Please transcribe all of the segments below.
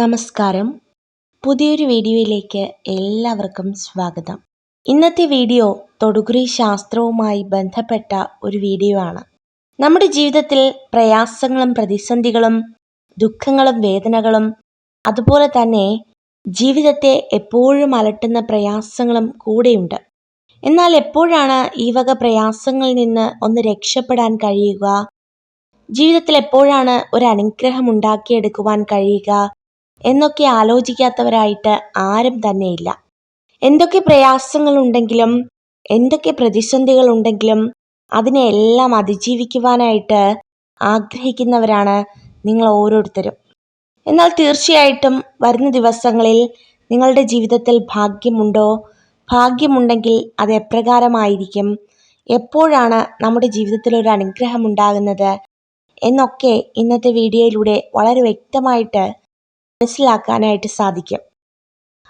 നമസ്കാരം. പുതിയൊരു വീഡിയോയിലേക്ക് എല്ലാവർക്കും സ്വാഗതം. ഇന്നത്തെ വീഡിയോ തൊടുകുറി ശാസ്ത്രവുമായി ബന്ധപ്പെട്ട ഒരു വീഡിയോ ആണ്. നമ്മുടെ ജീവിതത്തിൽ പ്രയാസങ്ങളും പ്രതിസന്ധികളും ദുഃഖങ്ങളും വേദനകളും അതുപോലെ തന്നെ ജീവിതത്തെ എപ്പോഴും അലട്ടുന്ന പ്രയാസങ്ങളും കൂടെയുണ്ട്. എന്നാൽ എപ്പോഴാണ് ഈ വക പ്രയാസങ്ങളിൽ നിന്ന് ഒന്ന് രക്ഷപ്പെടാൻ കഴിയുക? ജീവിതത്തിൽ എപ്പോഴാണ് ഒരു അനുഗ്രഹം ഉണ്ടാക്കിയെടുക്കുവാൻ കഴിയുക? എന്നൊക്കെ ആലോചിക്കാത്തവരായിട്ട് ആരും തന്നെയില്ല. എന്തൊക്കെ പ്രയാസങ്ങളുണ്ടെങ്കിലും എന്തൊക്കെ പ്രതിസന്ധികളുണ്ടെങ്കിലും അതിനെ എല്ലാം അതിജീവിക്കുവാനായിട്ട് ആഗ്രഹിക്കുന്നവരാണ് നിങ്ങൾ ഓരോരുത്തരും. എന്നാൽ തീർച്ചയായിട്ടും വരുന്ന ദിവസങ്ങളിൽ നിങ്ങളുടെ ജീവിതത്തിൽ ഭാഗ്യമുണ്ടോ? ഭാഗ്യമുണ്ടെങ്കിൽ അത് എപ്രകാരമായിരിക്കും? എപ്പോഴാണ് നമ്മുടെ ജീവിതത്തിൽ ഒരു അനുഗ്രഹം ഉണ്ടാകുന്നത്? എന്നൊക്കെ ഇന്നത്തെ വീഡിയോയിലൂടെ വളരെ വ്യക്തമായിട്ട് മനസ്സിലാക്കാനായിട്ട് സാധിക്കും.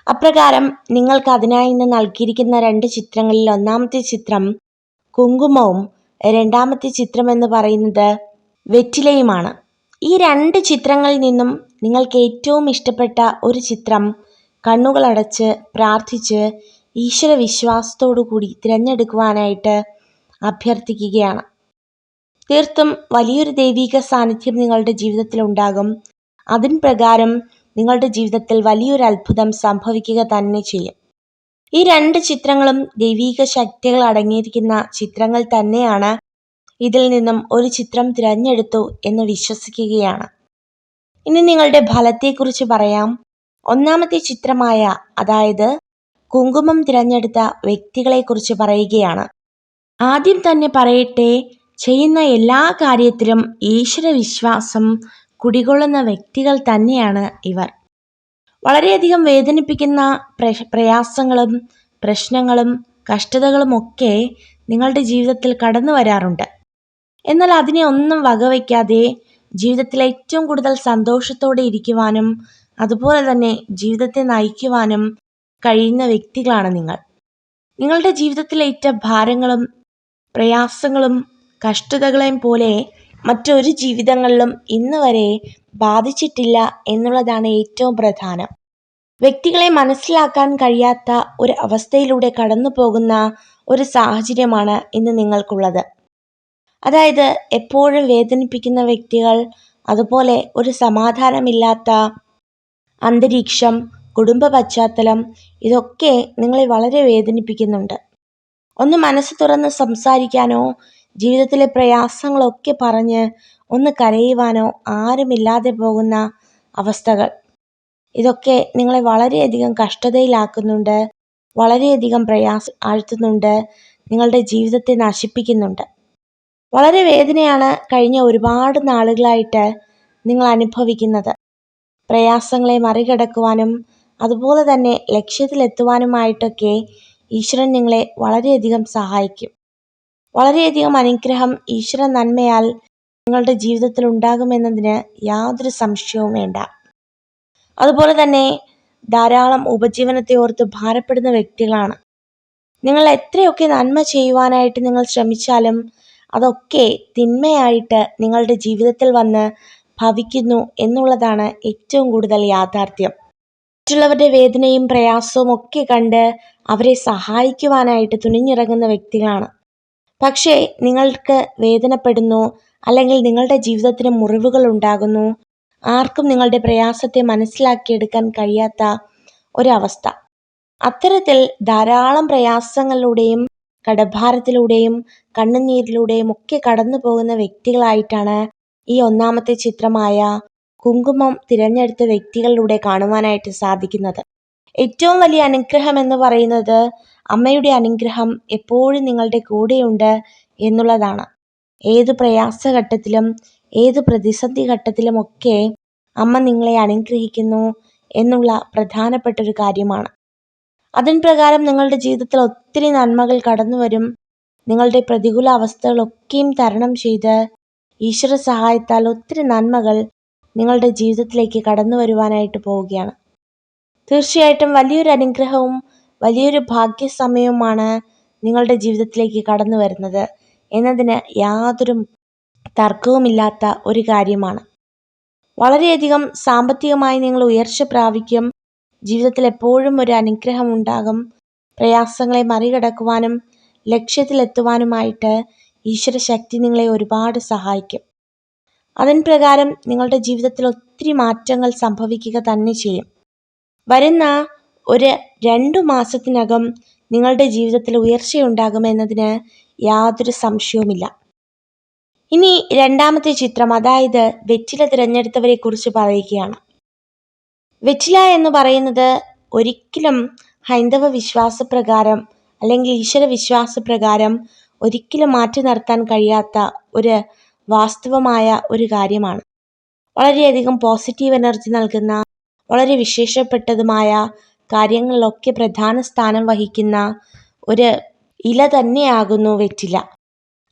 അപ്രകാരം നിങ്ങൾക്ക് അതിനായി ഇന്ന് നൽകിയിരിക്കുന്ന രണ്ട് ചിത്രങ്ങളിൽ ഒന്നാമത്തെ ചിത്രം കുങ്കുമവും രണ്ടാമത്തെ ചിത്രം എന്ന് പറയുന്നത് വെറ്റിലയുമാണ്. ഈ രണ്ട് ചിത്രങ്ങളിൽ നിന്നും നിങ്ങൾക്ക് ഏറ്റവും ഇഷ്ടപ്പെട്ട ഒരു ചിത്രം കണ്ണുകളടച്ച് പ്രാർത്ഥിച്ച് ഈശ്വര വിശ്വാസത്തോടു കൂടി തിരഞ്ഞെടുക്കുവാനായിട്ട് അഭ്യർത്ഥിക്കുകയാണ്. തീർത്തും വലിയൊരു ദൈവിക സാന്നിധ്യം നിങ്ങളുടെ ജീവിതത്തിൽ ഉണ്ടാകും അതിൻ പ്രകാരം നിങ്ങളുടെ ജീവിതത്തിൽ വലിയൊരു അത്ഭുതം സംഭവിക്കുക തന്നെ ചെയ്യും. ഈ രണ്ട് ചിത്രങ്ങളും ദൈവീക ശക്തികൾ അടങ്ങിയിരിക്കുന്ന ചിത്രങ്ങൾ തന്നെയാണ് ഇതിൽ നിന്നും ഒരു ചിത്രം തിരഞ്ഞെടുത്തു എന്ന് വിശ്വസിക്കുകയാണ്. ഇനി നിങ്ങളുടെ ഫലത്തെക്കുറിച്ച് പറയാം. ഒന്നാമത്തെ ചിത്രമായ അതായത് കുങ്കുമം തിരഞ്ഞെടുത്ത വ്യക്തികളെക്കുറിച്ച് പറയുകയാണ്. ആദ്യം തന്നെ പറയട്ടെ ചെയ്യുന്ന എല്ലാ കാര്യത്തിലും ഈശ്വര വിശ്വാസം കുടികൊള്ളുന്ന വ്യക്തികൾ തന്നെയാണ് ഇവർ. വളരെയധികം വേദനിപ്പിക്കുന്ന പ്രയാസങ്ങളും പ്രശ്നങ്ങളും കഷ്ടതകളുമൊക്കെ നിങ്ങളുടെ ജീവിതത്തിൽ കടന്നു വരാറുണ്ട്. എന്നാൽ അതിനെ ഒന്നും വകവയ്ക്കാതെ ജീവിതത്തിൽ ഏറ്റവും കൂടുതൽ സന്തോഷത്തോടെ ഇരിക്കുവാനും അതുപോലെ തന്നെ ജീവിതത്തെ നയിക്കുവാനും കഴിയുന്ന വ്യക്തികളാണ് നിങ്ങൾ. നിങ്ങളുടെ ജീവിതത്തിലേറ്റ ഭാരങ്ങളും പ്രയാസങ്ങളും കഷ്ടതകളെയും പോലെ മറ്റൊരു ജീവിതങ്ങളിലും ഇന്ന് വരെ ബാധിച്ചിട്ടില്ല എന്നുള്ളതാണ് ഏറ്റവും പ്രധാനം. വ്യക്തികളെ മനസ്സിലാക്കാൻ കഴിയാത്ത ഒരു അവസ്ഥയിലൂടെ കടന്നു പോകുന്ന ഒരു സാഹചര്യമാണ് ഇന്ന് നിങ്ങൾക്കുള്ളത്. അതായത് എപ്പോഴും വേദനിപ്പിക്കുന്ന വ്യക്തികൾ അതുപോലെ ഒരു സമാധാനമില്ലാത്ത അന്തരീക്ഷം കുടുംബ പശ്ചാത്തലം ഇതൊക്കെ നിങ്ങളെ വളരെ വേദനിപ്പിക്കുന്നുണ്ട്. ഒന്ന് മനസ്സ് തുറന്ന് സംസാരിക്കാനോ ജീവിതത്തിലെ പ്രയാസങ്ങളൊക്കെ പറഞ്ഞ് ഒന്ന് കരയുവാനോ ആരുമില്ലാതെ പോകുന്ന അവസ്ഥകൾ. ഇതൊക്കെ നിങ്ങളെ വളരെയധികം കഷ്ടതയിലാക്കുന്നുണ്ട് വളരെയധികം പ്രയാസ ആഴ്ത്തുന്നുണ്ട് നിങ്ങളുടെ ജീവിതത്തെ നശിപ്പിക്കുന്നുണ്ട്. വളരെ വേദനയാണ് കഴിഞ്ഞ ഒരുപാട് നാളുകളായിട്ട് നിങ്ങൾ അനുഭവിക്കുന്നത്. പ്രയാസങ്ങളെ മറികടക്കുവാനും അതുപോലെ തന്നെ ലക്ഷ്യത്തിലെത്തുവാനുമായിട്ടൊക്കെ ഈശ്വരൻ നിങ്ങളെ വളരെയധികം സഹായിക്കും. വളരെയധികം അനുഗ്രഹം ഈശ്വര നന്മയാൽ നിങ്ങളുടെ ജീവിതത്തിൽ ഉണ്ടാകുമെന്നതിന് യാതൊരു സംശയവും വേണ്ട. അതുപോലെ തന്നെ ധാരാളം ഉപജീവനത്തെ ഓർത്ത് ഭാരപ്പെടുന്ന വ്യക്തികളാണ്. നിങ്ങൾ എത്രയൊക്കെ നന്മ ചെയ്യുവാനായിട്ട് നിങ്ങൾ ശ്രമിച്ചാലും അതൊക്കെ തിന്മയായിട്ട് നിങ്ങളുടെ ജീവിതത്തിൽ വന്ന് ഭവിക്കുന്നു എന്നുള്ളതാണ് ഏറ്റവും കൂടുതൽ യാഥാർത്ഥ്യം. മറ്റുള്ളവരുടെ വേദനയും പ്രയാസവും ഒക്കെ കണ്ട് അവരെ സഹായിക്കുവാനായിട്ട് തുനിഞ്ഞിറങ്ങുന്ന വ്യക്തികളാണ്. പക്ഷേ നിങ്ങൾക്ക് വേദനപ്പെടുന്നു അല്ലെങ്കിൽ നിങ്ങളുടെ ജീവിതത്തിന് മുറിവുകൾ ഉണ്ടാകുന്നു ആർക്കും നിങ്ങളുടെ പ്രയാസത്തെ മനസ്സിലാക്കിയെടുക്കാൻ കഴിയാത്ത ഒരവസ്ഥ. അത്തരത്തിൽ ധാരാളം പ്രയാസങ്ങളിലൂടെയും കടഭാരത്തിലൂടെയും കണ്ണുനീരിലൂടെയും ഒക്കെ കടന്നു പോകുന്ന വ്യക്തികളായിട്ടാണ് ഈ ഒന്നാമത്തെ ചിത്രമായ കുങ്കുമം തിരഞ്ഞെടുത്ത വ്യക്തികളിലൂടെ കാണുവാനായിട്ട് സാധിക്കുന്നത്. ഏറ്റവും വലിയ അനുഗ്രഹം എന്ന് പറയുന്നത് അമ്മയുടെ അനുഗ്രഹം എപ്പോഴും നിങ്ങളുടെ കൂടെയുണ്ട് എന്നുള്ളതാണ്. ഏത് പ്രയാസഘട്ടത്തിലും ഏത് പ്രതിസന്ധി ഘട്ടത്തിലുമൊക്കെ അമ്മ നിങ്ങളെ അനുഗ്രഹിക്കുന്നു എന്നുള്ള പ്രധാനപ്പെട്ട ഒരു കാര്യമാണ്. അതിൻ പ്രകാരം നിങ്ങളുടെ ജീവിതത്തിൽ ഒത്തിരി നന്മകൾ കടന്നു വരും. നിങ്ങളുടെ പ്രതികൂല അവസ്ഥകളൊക്കെയും തരണം ചെയ്ത് ഈശ്വര സഹായത്താൽ ഒത്തിരി നന്മകൾ നിങ്ങളുടെ ജീവിതത്തിലേക്ക് കടന്നു വരുവാനായിട്ട് പോവുകയാണ്. തീർച്ചയായിട്ടും വലിയൊരു അനുഗ്രഹവും വലിയൊരു ഭാഗ്യസമയമാണ് നിങ്ങളുടെ ജീവിതത്തിലേക്ക് കടന്നു വരുന്നത്. എന്നതിന് യാതൊരു തർക്കവുമില്ലാത്ത ഒരു കാര്യമാണ്. വളരെയധികം സാമ്പത്തികമായി നിങ്ങൾ ഉയർച്ച പ്രാപിക്കും. ജീവിതത്തിൽ എപ്പോഴും ഒരു അനുഗ്രഹം ഉണ്ടാകും. പ്രയാസങ്ങളെ മറികടക്കുവാനും ലക്ഷ്യത്തിലെത്തുവാനുമായിട്ട് ഈശ്വര ശക്തി നിങ്ങളെ ഒരുപാട് സഹായിക്കും. അതിന് പ്രകാരം നിങ്ങളുടെ ജീവിതത്തിൽ ഒത്തിരി മാറ്റങ്ങൾ സംഭവിക്കുക തന്നെ ചെയ്യും. വരുന്ന ഒരു രണ്ടു മാസത്തിനകം നിങ്ങളുടെ ജീവിതത്തിൽ ഉയർച്ചയുണ്ടാകുമെന്നതിന് യാതൊരു സംശയവുമില്ല. ഇനി രണ്ടാമത്തെ ചിത്രം അതായത് വെറ്റില തിരഞ്ഞെടുത്തവരെ കുറിച്ച് പറയുകയാണ്. വെറ്റില എന്ന് പറയുന്നത് ഒരിക്കലും ഹൈന്ദവ വിശ്വാസപ്രകാരം അല്ലെങ്കിൽ ഈശ്വര വിശ്വാസപ്രകാരം ഒരിക്കലും മാറ്റി നിർത്താൻ കഴിയാത്ത ഒരു വാസ്തവമായ ഒരു കാര്യമാണ്. വളരെയധികം പോസിറ്റീവ് എനർജി നൽകുന്ന വളരെ വിശേഷപ്പെട്ടതുമായ കാര്യങ്ങളിലൊക്കെ പ്രധാന സ്ഥാനം വഹിക്കുന്ന ഒരു ഇല തന്നെയാകുന്നു വെറ്റില.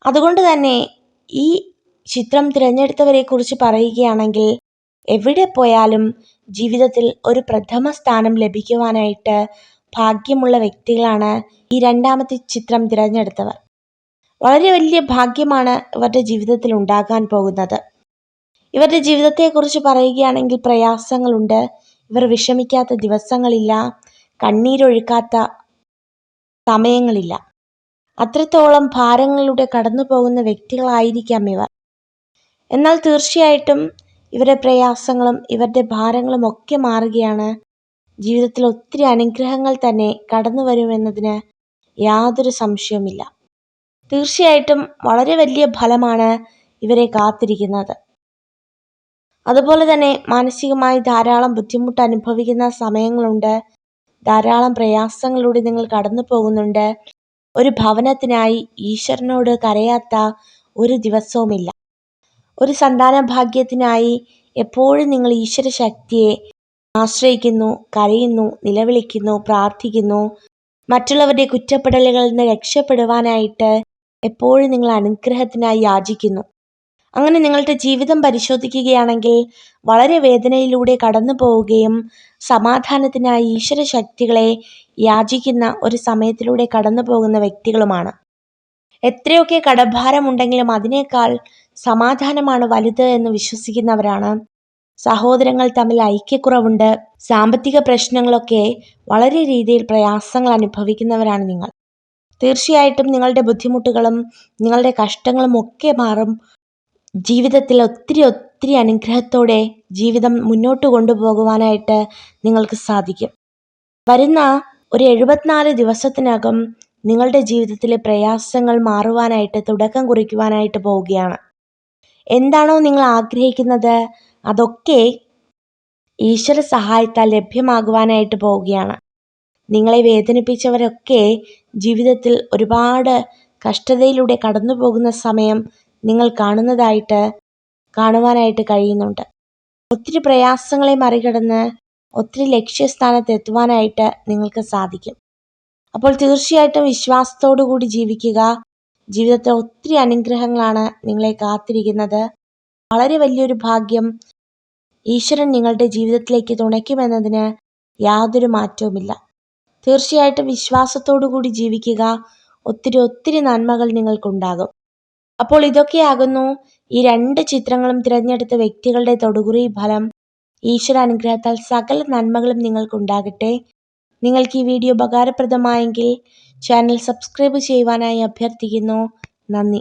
അതുകൊണ്ട് തന്നെ ഈ ചിത്രം തിരഞ്ഞെടുത്തവരെ കുറിച്ച് പറയുകയാണെങ്കിൽ എവിടെ പോയാലും ജീവിതത്തിൽ ഒരു പ്രഥമ സ്ഥാനം ലഭിക്കുവാനായിട്ട് ഭാഗ്യമുള്ള വ്യക്തികളാണ് ഈ രണ്ടാമത്തെ ചിത്രം തിരഞ്ഞെടുത്തവർ. വളരെ വലിയ ഭാഗ്യമാണ് ഇവരുടെ ജീവിതത്തിൽ ഉണ്ടാകാൻ പോകുന്നത്. ഇവരുടെ ജീവിതത്തെക്കുറിച്ച് പറയുകയാണെങ്കിൽ പ്രയാസങ്ങളുണ്ട്. ഇവർ വിഷമിക്കാത്ത ദിവസങ്ങളില്ല കണ്ണീരൊഴുക്കാത്ത സമയങ്ങളില്ല. അത്രത്തോളം ഭാരങ്ങളിലൂടെ കടന്നു പോകുന്ന വ്യക്തികളായിരിക്കാം ഇവർ. എന്നാൽ തീർച്ചയായിട്ടും ഇവരുടെ പ്രയാസങ്ങളും ഇവരുടെ ഭാരങ്ങളും ഒക്കെ മാറുകയാണ്. ജീവിതത്തിൽ ഒത്തിരി അനുഗ്രഹങ്ങൾ തന്നെ കടന്നു വരുമെന്നതിന് യാതൊരു സംശയവുമില്ല. തീർച്ചയായിട്ടും വളരെ വലിയ ഫലമാണ് ഇവരെ കാത്തിരിക്കുന്നത്. അതുപോലെ തന്നെ മാനസികമായി ധാരാളം ബുദ്ധിമുട്ട് അനുഭവിക്കുന്ന സമയങ്ങളുണ്ട്. ധാരാളം പ്രയാസങ്ങളിലൂടെ നിങ്ങൾ കടന്നു പോകുന്നുണ്ട്. ഒരു ഭവനത്തിനായി ഈശ്വരനോട് കരയാത്ത ഒരു ദിവസവുമില്ല. ഒരു സന്താന ഭാഗ്യത്തിനായി എപ്പോഴും നിങ്ങൾ ഈശ്വര ശക്തിയെ ആശ്രയിക്കുന്നു കരയുന്നു നിലവിളിക്കുന്നു പ്രാർത്ഥിക്കുന്നു. മറ്റുള്ളവരുടെ കുറ്റപ്പെടലുകളിൽ നിന്ന് രക്ഷപ്പെടുവാനായിട്ട് എപ്പോഴും നിങ്ങൾ അനുഗ്രഹത്തിനായി യാചിക്കുന്നു. അങ്ങനെ നിങ്ങളുടെ ജീവിതം പരിശോധിക്കുകയാണെങ്കിൽ വളരെ വേദനയിലൂടെ കടന്നു പോവുകയും സമാധാനത്തിനായി ഈശ്വര ശക്തികളെ യാചിക്കുന്ന ഒരു സമയത്തിലൂടെ കടന്നു പോകുന്ന വ്യക്തികളുമാണ്. എത്രയൊക്കെ കടഭാരമുണ്ടെങ്കിലും അതിനേക്കാൾ സമാധാനമാണ് വലുത് എന്ന് വിശ്വസിക്കുന്നവരാണ്. സഹോദരങ്ങൾ തമ്മിൽ ഐക്യക്കുറവുണ്ട്. സാമ്പത്തിക പ്രശ്നങ്ങളൊക്കെ വളരെ രീതിയിൽ പ്രയാസങ്ങൾ അനുഭവിക്കുന്നവരാണ് നിങ്ങൾ. തീർച്ചയായിട്ടും നിങ്ങളുടെ ബുദ്ധിമുട്ടുകളും നിങ്ങളുടെ കഷ്ടങ്ങളും ഒക്കെ മാറും. ജീവിതത്തിൽ ഒത്തിരി ഒത്തിരി അനുഗ്രഹത്തോടെ ജീവിതം മുന്നോട്ട് കൊണ്ടുപോകുവാനായിട്ട് നിങ്ങൾക്ക് സാധിക്കും. വരുന്ന ഒരു എഴുപത്തിനാല് ദിവസത്തിനകം നിങ്ങളുടെ ജീവിതത്തിലെ പ്രയാസങ്ങൾ മാറുവാനായിട്ട് തുടക്കം കുറിക്കുവാനായിട്ട് പോവുകയാണ്. എന്താണോ നിങ്ങൾ ആഗ്രഹിക്കുന്നത് അതൊക്കെ ഈശ്വര സഹായത്താൽ ലഭ്യമാകുവാനായിട്ട് പോവുകയാണ്. നിങ്ങളെ വേദനിപ്പിച്ചവരൊക്കെ ജീവിതത്തിൽ ഒരുപാട് കഷ്ടതയിലൂടെ കടന്നു പോകുന്ന സമയം നിങ്ങൾ കാണുന്നതായിട്ട് കാണുവാനായിട്ട് കഴിയുന്നുണ്ട്. ഒത്തിരി പ്രയാസങ്ങളെ മറികടന്ന് ഒത്തിരി ലക്ഷ്യസ്ഥാനത്ത് എത്തുവാനായിട്ട് നിങ്ങൾക്ക് സാധിക്കും. അപ്പോൾ തീർച്ചയായിട്ടും വിശ്വാസത്തോടു കൂടി ജീവിക്കുക. ജീവിതത്തിൽ ഒത്തിരി അനുഗ്രഹങ്ങളാണ് നിങ്ങളെ കാത്തിരിക്കുന്നത്. വളരെ വലിയൊരു ഭാഗ്യം ഈശ്വരൻ നിങ്ങളുടെ ജീവിതത്തിലേക്ക് തുണയ്ക്കുമെന്നതിന് യാതൊരു മാറ്റവുമില്ല. തീർച്ചയായിട്ടും വിശ്വാസത്തോടു കൂടി ജീവിക്കുക. ഒത്തിരി ഒത്തിരി നന്മകൾ നിങ്ങൾക്കുണ്ടാകും. അപ്പോൾ ഇതൊക്കെയാകുന്നു. ഈ രണ്ട് ചിത്രങ്ങളും തിരഞ്ഞെടുത്ത വ്യക്തികളുടെ തൊടുകുറി ഫലം. ഈശ്വര അനുഗ്രഹത്താൽ സകല നന്മകളും നിങ്ങൾക്കുണ്ടാകട്ടെ. നിങ്ങൾക്ക് ഈ വീഡിയോ ഉപകാരപ്രദമായെങ്കിൽ ചാനൽ സബ്സ്ക്രൈബ് ചെയ്യുവാനായി അഭ്യർത്ഥിക്കുന്നു. നന്ദി.